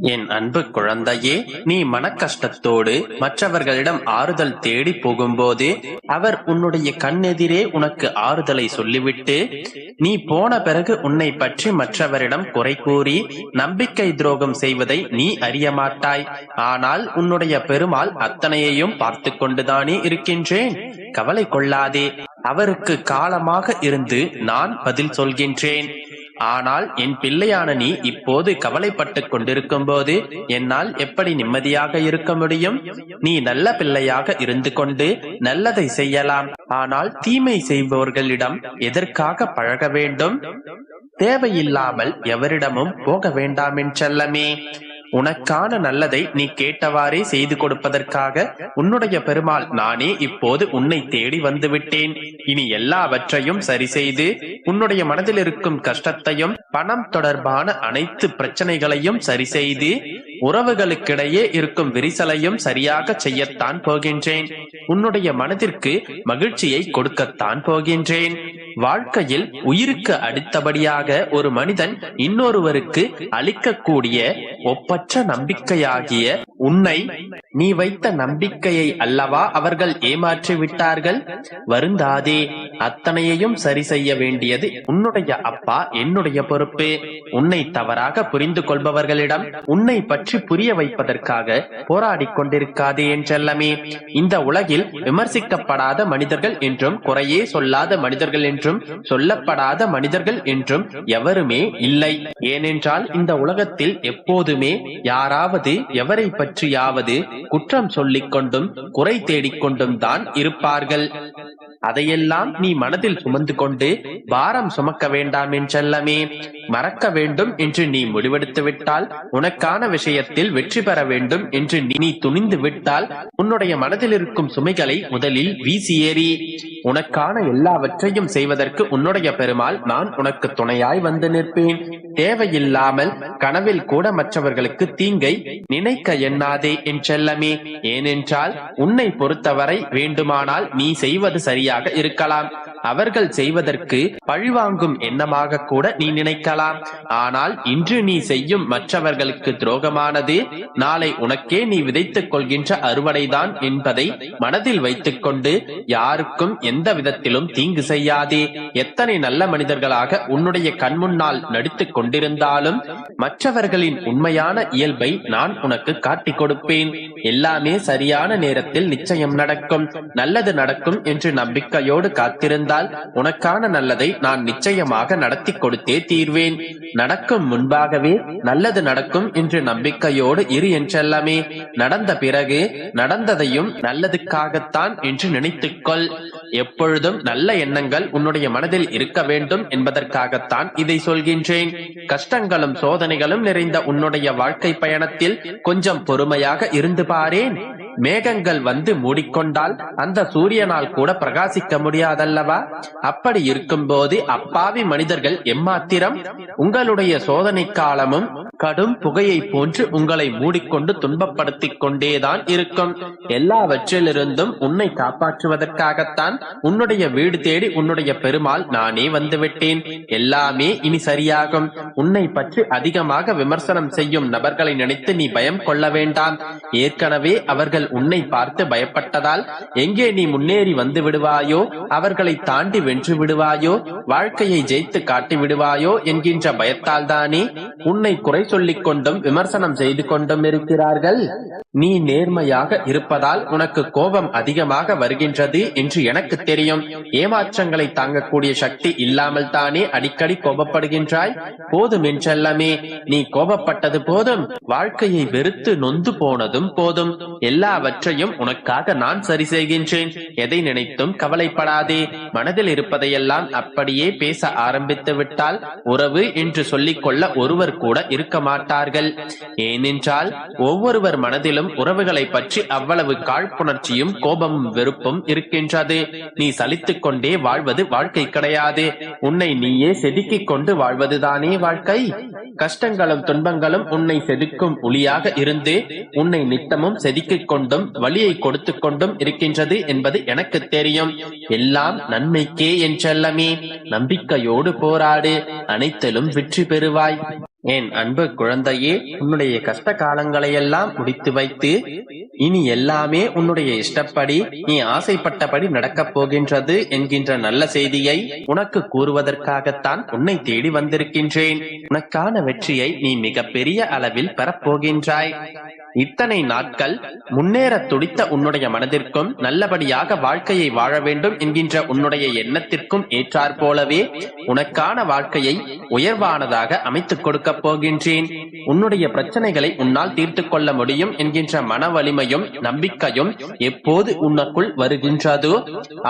என் அன்பு குழந்தையே நீ மனக்கஷ்டத்தோடு மற்றவர்களிடம் ஆறுதல் தேடி போகும்போது அவர் உன்னுடைய கண்ணெதிரே உனக்கு ஆறுதலை சொல்லிவிட்டு நீ போன பிறகு உன்னை பற்றி மற்றவரிடம் குறை கூறி நம்பிக்கை துரோகம் செய்வதை நீ அறிய மாட்டாய் ஆனால் உன்னுடைய பெருமாள் அத்தனையையும் பார்த்து கொண்டுதானே இருக்கின்றேன். கவலை கொள்ளாதே. அவருக்கு காலமாக இருந்து நான் பதில் சொல்கின்றேன். ஆனால் என் பிள்ளையான நீ இப்போது கவலைப்பட்டுக் கொண்டிருக்கும் போது என்னால் எப்படி நிம்மதியாக இருக்க முடியும்? நீ நல்ல பிள்ளையாக இருந்து கொண்டு நல்லதை செய்யலாம். ஆனால் தீமை செய்பவர்களிடம் எதற்காக பழக வேண்டும்? தேவையில்லாமல் எவரிடமும் போக வேண்டாம் செல்லமே. உனக்கான நல்லதை நீ கேட்டவாறே செய்து கொடுப்பதற்காக உன்னுடைய பெருமாள் நானே இப்போது உன்னை தேடி வந்து விட்டேன் இனி எல்லாவற்றையும் சரி செய்து உன்னுடைய மனதில் இருக்கும் கஷ்டத்தையும் பணம் தொடர்பான அனைத்து பிரச்சனைகளையும் சரி செய்து உறவுகளுக்கிடையே இருக்கும் விரிசலையும் சரியாக செய்யத்தான் போகின்றேன். உன்னுடைய மனதிற்கு மகிழ்ச்சியை கொடுக்கத்தான் போகின்றேன். வாழ்க்கையில் உயிருக்கு அடுத்தபடியாக ஒரு மனிதன் இன்னொருவருக்கு அளிக்கக்கூடிய ஒப்பற்ற நம்பிக்கையாகிய உன்னை நீ வைத்த நம்பிக்கையை அல்லவா அவர்கள் ஏமாற்றி விட்டார்கள்? வருந்தாதே அத்தனையையும் சரி செய்ய வேண்டியது உன்னுடைய அப்பா என்னுடைய பொறுப்பு. உன்னை தவறாக புரிந்து கொள்பவர்களிடம் உன்னை பற்றி புரிய வைப்பதற்காக போராடி கொண்டிருக்காதே என்றெல்லாமே இந்த உலகில் விமர்சிக்கப்படாத மனிதர்கள் என்றும் குறையே சொல்லாத மனிதர்கள் என்றும் என்றும் சொல்லப்படாத மனிதர்கள் என்றும் எவருமே இல்லை. ஏனென்றால் இந்த உலகத்தில் எப்போதுமே யாராவது எவரை பற்றியாவது குற்றம் சொல்லிக் கொண்டும் குறை தேடிக்கொண்டும் தான் இருப்பார்கள். அதையெல்லாம் நீ மனதில் சுமந்து கொண்டு பாரம் சுமக்க வேண்டாம் என்றெல்லமே மறக்க வேண்டும் என்று நீ முடிவெடுத்து விட்டால் உனக்கான விஷயத்தில் வெற்றி பெற வேண்டும் என்று நீ துணிந்து விட்டால் உன்னுடைய மனதில் இருக்கும் சுமைகளை முதலில் வீசி ஏறி. உனக்கான எல்லாவற்றையும் செய்வதற்கு உன்னுடைய பெருமாள் நான் உனக்கு துணையாய் வந்து நிற்பேன். தேவையில்லாமல் கனவில் கூட மற்றவர்களுக்கு தீங்கை நினைக்க எண்ணாதே என்றெல்லமே ஏனென்றால் உன்னை பொறுத்தவரை வேண்டுமானால் நீ செய்வது சரியாக இருக்கலாம். அவர்கள் செய்வதற்கு பழிவாங்கும் எண்ணமாக கூட நீ நினைக்கலாம். ஆனால் இன்று நீ செய்யும் மற்றவர்களுக்கு துரோகமானது நாளை உனக்கே நீ விதைத்துக் கொள்கின்ற அறுவடைதான் என்பதை மனதில் வைத்துக் கொண்டு யாருக்கும் எந்த விதத்திலும் தீங்கு செய்யாதே. எத்தனை நல்ல மனிதர்களாக உன்னுடைய கண்முன்னால் நடித்துக் கொண்டிருந்தாலும் மற்றவர்களின் உண்மையான இயல்பை நான் உனக்கு காட்டிக் கொடுப்பேன். எல்லாமே சரியான நேரத்தில் நிச்சயம் நடக்கும். நல்லது நடக்கும் என்று நம்பிக்கையோடு காத்திருந்த இருந்தால் உனக்கான நல்லதை நான் நிச்சயமாக நடத்தி கொடுத்தே தீர்வேன். நடக்கும் முன்பாகவே நல்லது நடக்கும் என்று நம்பிக்கையோடு இரு என்றெல்லாமே. நடந்த பிறகு நடந்ததையும் நல்லதுக்காகத்தான் என்று நினைத்துக்கொள். எப்பொழுதும் நல்ல எண்ணங்கள் உன்னுடைய மனதில் இருக்க வேண்டும் என்பதற்காகத்தான் இதை சொல்கின்றேன். கஷ்டங்களும் சோதனைகளும் நிறைந்த உன்னுடைய வாழ்க்கை பயணத்தில் கொஞ்சம் பொறுமையாக இருந்து பாரேன். மேகங்கள் வந்து மூடிக்கொண்டால் அந்த சூரியனால் கூட பிரகாசிக்க முடியாதல்லவா? அப்படி இருக்கும்போது அப்பாவி மனிதர்கள் எம்மாத்திரம்? உங்களுடைய சோதனை காலமும் கடும் புகையை போன்று உங்களை மூடிக்கொண்டு துன்பப்படுத்திக் கொண்டேதான் இருக்கும். எல்லாவற்றிலிருந்தும் உன்னை காப்பாற்றுவதற்காகத்தான் உன்னுடைய வீடு தேடி உன்னுடைய பெருமாள் நானே வந்துவிட்டேன். எல்லாமே இனி சரியாகும். உன்னை பற்றி அதிகமாக விமர்சனம் செய்யும் நபர்களை நினைத்து நீ பயம் கொள்ள வேண்டாம். ஏற்கனவே அவர்கள் உன்னை பார்த்து பயப்பட்டதால் எங்கே நீ முன்னேறி வந்து விடுவாயோ அவர்களை தாண்டி வென்று விடுவாயோ வாழ்க்கையை ஜெயித்து காட்டி விடுவாயோ என்கின்ற பயத்தால் தானே உன்னை குறை சொல்லிக் கொண்டும் விமர்சனம் செய்து கொண்டும் இருக்கிறார்கள்? நீ நேர்மையாக இருப்பதால் உனக்கு கோபம் அதிகமாக வருகின்றது என்று எனக்கு தெரியும். ஏமாற்றங்களை தாங்கக்கூடிய சக்தி இல்லாமல் தானே அடிக்கடி கோபப்படுகின்றாய்? போதும் என்றெல்லாமே நீ கோபப்பட்டது போதும். வாழ்க்கையை வெறுத்து நொந்து போனதும் போதும். எல்லாவற்றையும் உனக்காக நான் சரி செய்கின்றேன். எதை நினைத்தும் கவலைப்படாதே. மனதில் இருப்பதையெல்லாம் அப்படியே பேச ஆரம்பித்து விட்டால் உறவு என்று சொல்லிக்கொள்ள ஒருவர் கூட இருக்க மாட்டார்கள். ஏனென்றால் ஒவ்வொருவர் மனதிலும் உறவுகளை பற்றி அவ்வளவு காழ்ப்புணர்ச்சியும் கோபமும் வெறுப்பும் இருக்கின்றது. நீ சலித்துக் கொண்டே வாழ்வது வாழ்க்கை கிடையாது. உன்னை நீயே செதுக்கிக் கொண்டு வாழ்வதுதானே வாழ்க்கை? கஷ்டங்களும் துன்பங்களும் உன்னை செதுக்கும் ஒளியாக இருந்து உன்னை நித்தமும் செதுக்கிக் கொண்டு கொண்டும் வழியை கொடுத்து கொண்டும் இருக்கின்றது என்பது எனக்கு தெரியும். எல்லாம் நன்மைக்கே என்றல்லமே நம்பிக்கையோடு போராடு. அனைத்திலும் வெற்றி பெறுவாய். என் அன்பு குழந்தையே உன்னுடைய கஷ்ட காலங்களையெல்லாம் முடித்து வைத்து இனி எல்லாமே உன்னுடைய இஷ்டப்படி நீ ஆசைப்பட்டபடி நடக்கப் போகின்றது என்கின்ற நல்ல செய்தியை உனக்கு கூறுவதற்காகத்தான் உன்னை தேடி வந்திருக்கின்றேன். உனக்கான வெற்றியை நீ மிகப்பெரிய அளவில் பெறப்போகின்றாய் இத்தனை நாட்கள் முன்னேற துடித்த உன்னுடைய மனதிற்கும் நல்லபடியாக வாழ்க்கையை வாழ வேண்டும் என்கின்ற உன்னுடைய எண்ணத்திற்கும் ஏற்றாற் போலவே உனக்கான வாழ்க்கையை உயர்வானதாக அமைத்துக் கொடுக்கப் போகின்றேன். உன்னுடைய பிரச்சனைகளை உன்னால் தீர்த்து கொள்ள முடியும் என்கின்ற மன வலிமையும் நம்பிக்கையும் எப்போது உனக்குள் வருகின்றதோ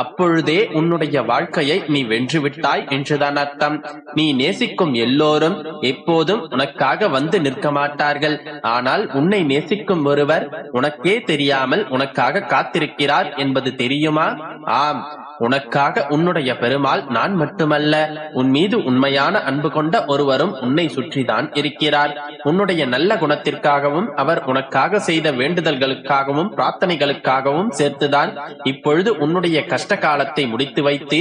அப்பொழுதே உன்னுடைய வாழ்க்கையை நீ வென்றுவிட்டாய் என்றுதான் அர்த்தம். நீ நேசிக்கும் எல்லோரும் எப்போதும் உனக்காக வந்து நிற்க மாட்டார்கள். ஆனால் உன்னை நேசிக்கும் ஒருவர் உனக்கே தெரியாமல் உனக்காக காத்திருக்கிறார் என்பது தெரியுமா? ஆம் உனக்காக உன்னுடைய பெருமாள் நான் மட்டுமல்ல உன் மீது உண்மையான அன்பு கொண்ட ஒருவரும் உன்னை சுற்றிதான் இருக்கிறார். உன்னுடைய நல்ல குணத்திற்காகவும் அவர் உனக்காக செய்த வேண்டுதல்களுக்காகவும் பிரார்த்தனைகளுக்காகவும் சேர்த்துதான் இப்பொழுது உன்னுடைய கஷ்ட காலத்தை முடித்து வைத்து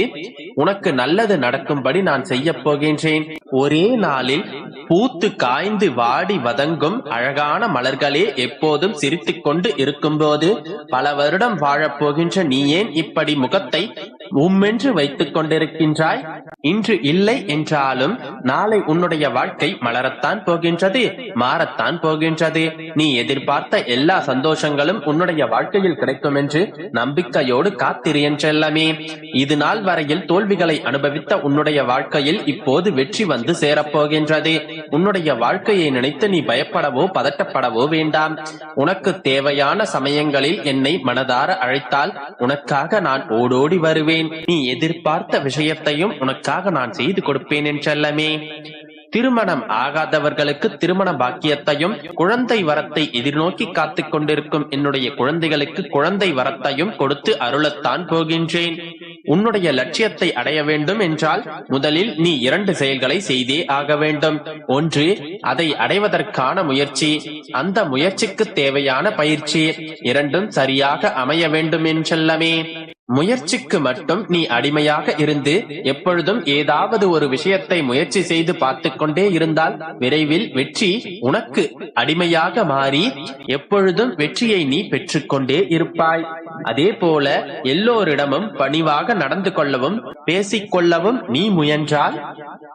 உனக்கு நல்லது நடக்கும்படி நான் செய்ய போகின்றேன். ஒரே நாளில் பூத்து காய்ந்து வாடி வதங்கும் அழகான மலர்களே எப்போதும் சிரித்துக் கொண்டு இருக்கும்போது பல வருடம் வாழப் போகின்ற நீ ஏன் இப்படி முகத்தை உம்மென்று வைத்துக் கொண்டிருக்கின்றாய்? இன்று இல்லை என்றாலும் நாளை உன்னுடைய வாழ்க்கை மலரத்தான் போகின்றது மாறத்தான் போகின்றது. நீ எதிர்பார்த்த எல்லா சந்தோஷங்களும் உன்னுடைய வாழ்க்கையில் கிடைக்கும் என்று நம்பிக்கையோடு காத்திரு என்றெல்லாமே. இது நாள் வரையில் தோல்விகளை அனுபவித்த உன்னுடைய வாழ்க்கையில் இப்போது வெற்றி வந்து சேரப்போகின்றது. உன்னுடைய வாழ்க்கையை நினைத்து நீ பயப்படவோ பதட்டப்படவோ வேண்டாம். உனக்கு தேவையான சமயங்களில் என்னை மனதார அழைத்தால் உனக்காக நான் ஓடோடி வருவேன். நீ எதிர்பார்த்த விஷயத்தையும் உனக்காக நான் செய்து கொடுப்பேன் என்றல்லமே. திருமணம் ஆகாதவர்களுக்கு திருமண பாக்கியத்தையும் குழந்தை வரத்தை எதிர்நோக்கி காத்து கொண்டிருக்கும் என்னுடைய குழந்தைகளுக்கு குழந்தை வரத்தையும் கொடுத்து அருளத்தான் போகின்றேன். உன்னுடைய லட்சியத்தை அடைய வேண்டும் என்றால் முதலில் நீ இரண்டு செயல்களை செய்தே ஆக வேண்டும். ஒன்று அதை அடைவதற்கான முயற்சி. அந்த முயற்சிக்கு தேவையான பயிற்சி இரண்டும் சரியாக அமைய வேண்டும் என்றல்லமே. முயற்சிக்கு மட்டும் நீ அடிமையாக இருந்து எப்பொழுதும் ஏதாவது ஒரு விஷயத்தை முயற்சி செய்து பார்த்து கொண்டே இருந்தால் விரைவில் வெற்றி உனக்கு அடிமையாக மாறி எப்பொழுதும் வெற்றியை நீ பெற்றுக்கொண்டே இருப்பாய். அதே போல எல்லோரிடமும் பணிவாக நடந்து கொள்ளவும் பேசிக்கொள்ளவும் நீ முயன்றால்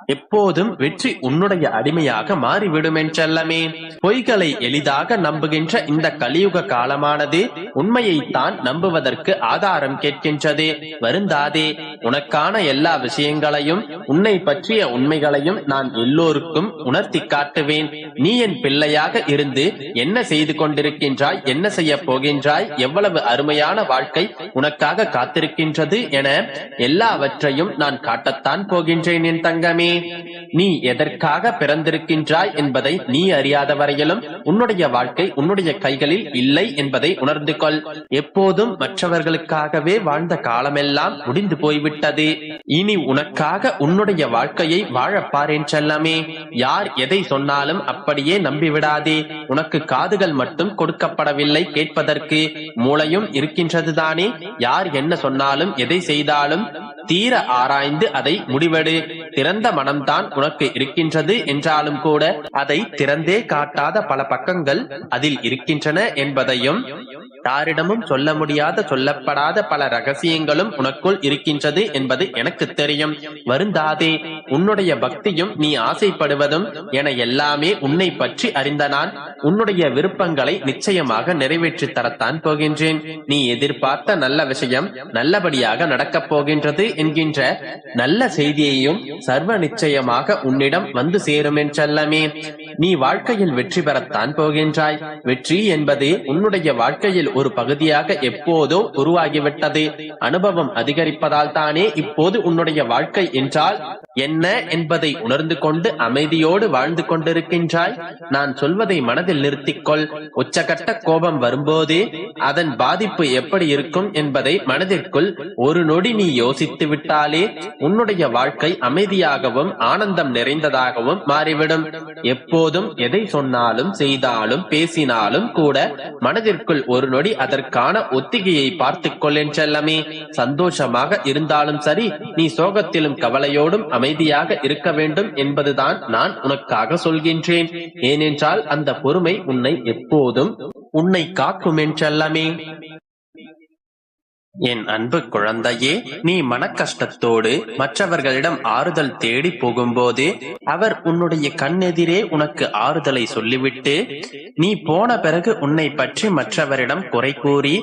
எப்போதும் வெற்றி உன்னுடைய அடிமையாக மாறிவிடும் என்றல்லமே பொய்களை எளிதாக நம்புகின்ற இந்த கலியுக காலமானது உண்மையைத்தான் நம்புவதற்கு ஆதாரம் கேட்கின்றது வருந்தாதே உனக்கான எல்லா விஷயங்களையும் உன்னை பற்றிய உண்மைகளையும் நான் எல்லோருக்கும் உணர்த்தி காட்டுவேன். நீ என் பிள்ளையாக இருந்து என்ன செய்து கொண்டிருக்கின்றாய் என்ன செய்ய போகின்றாய் எவ்வளவு அருமையான வாழ்க்கை உனக்காக காத்திருக்கின்றது என எல்லாவற்றையும் நான் காட்டத்தான் போகின்றேன் என் தங்கமே. நீ எதற்காக பிறந்திருக்கின்றாய் என்பதை நீ அறியாத வரையிலும் உன்னுடைய வாழ்க்கை உன்னுடைய கைகளில் இல்லை என்பதை உணர்ந்து கொள். எப்போதும் மற்றவர்களுக்காகவே வாழ்ந்த காலமெல்லாம் முடிந்து போய்விட்டது. இனி உனக்காக உன்னுடைய வாழ்க்கையை வாழப்பாரேன் செல்லமே. யார் எதை சொன்னாலும் அப்படியே நம்பிவிடாதே. உனக்கு காதுகள் மட்டும் கொடுக்கப்படவில்லை கேட்பதற்கு. மூளையும் இருக்கின்றதுதானே. யார் என்ன சொன்னாலும் எதை செய்தாலும் தீர ஆராய்ந்து அதை முடிவெடு. திறந்த மனம்தான் உனக்கு இருக்கின்றது என்றாலும் கூட அதை திறந்தே காட்டாத பல பக்கங்கள் அதில் இருக்கின்றன என்பதையும் யாரிடமும் சொல்ல முடியாத சொல்லப்படாத பல ரகசியங்களும் உனக்குள் இருக்கின்றது என்பது எனக்கு தெரியும். வருந்தாதே உன்னுடைய பக்தியும் நீ ஆசைப்படுவதும் என எல்லாமே உன்னை பற்றி அறிந்த நான் உன்னுடைய விருப்பங்களை நிச்சயமாக நிறைவேற்றி தரத்தான் போகின்றேன். நீ எதிர்பார்த்த நல்ல விஷயம் நல்லபடியாக நடக்கப் போகின்றது என்கின்ற நல்ல செய்தியையும் சர்வ நிச்சயமாக உன்னிடம் வந்து சேரும் என்றல்லமே நீ வாழ்க்கையில் வெற்றி பெறத்தான் போகின்றாய். வெற்றி என்பது உன்னுடைய வாழ்க்கையில் ஒரு பகுதியாக எப்போதோ உருவாகிவிட்டது. அனுபவம் அதிகரிப்பதால் தானே இப்போது உன்னுடைய வாழ்க்கை என்றால் என்ன என்பதை உணர்ந்து கொண்டு அமைதியோடு வாழ்ந்து கொண்டிருக்கின்றாய்? நான் சொல்வதை மனதில் நிறுத்திக்கொள். உச்சகட்ட கோபம் வரும்போது அதன் பாதிப்பு எப்படி இருக்கும் என்பதை மனதிற்குள் ஒரு நொடி நீ யோசித்து விட்டாலே உன்னுடைய வாழ்க்கை அமைதியாகவும் ஆனந்தம் நிறைந்ததாகவும் மாறிவிடும். எப்போதும் எதை சொன்னாலும் செய்தாலும் பேசினாலும் கூட மனதிற்குள் ஒரு நொடி அதற்கான ஒத்திகையை பார்த்துக் கொள்ளேன் செல்லமே. சந்தோஷமாக இருந்தாலும் சரி நீ சோகத்திலும் கவலையோடும் அமைதியாக இருக்க வேண்டும் என்பதுதான் நான் உனக்காக சொல்கின்றேன். ஏனென்றால் அந்த பொறுமை உன்னை எப்போதும் உன்னை காக்கும் என் செல்லமே. என் அன்பு குழந்தையே நீ மனக்கஷ்டத்தோடு மற்றவர்களிடம் ஆறுதல் தேடி போகும்போது அவர் உன்னுடைய கண்ணெதிரே உனக்கு ஆறுதலை சொல்லிவிட்டு நீ போன பிறகு உன்னை பற்றி மற்றவரிடம் குறை கூறி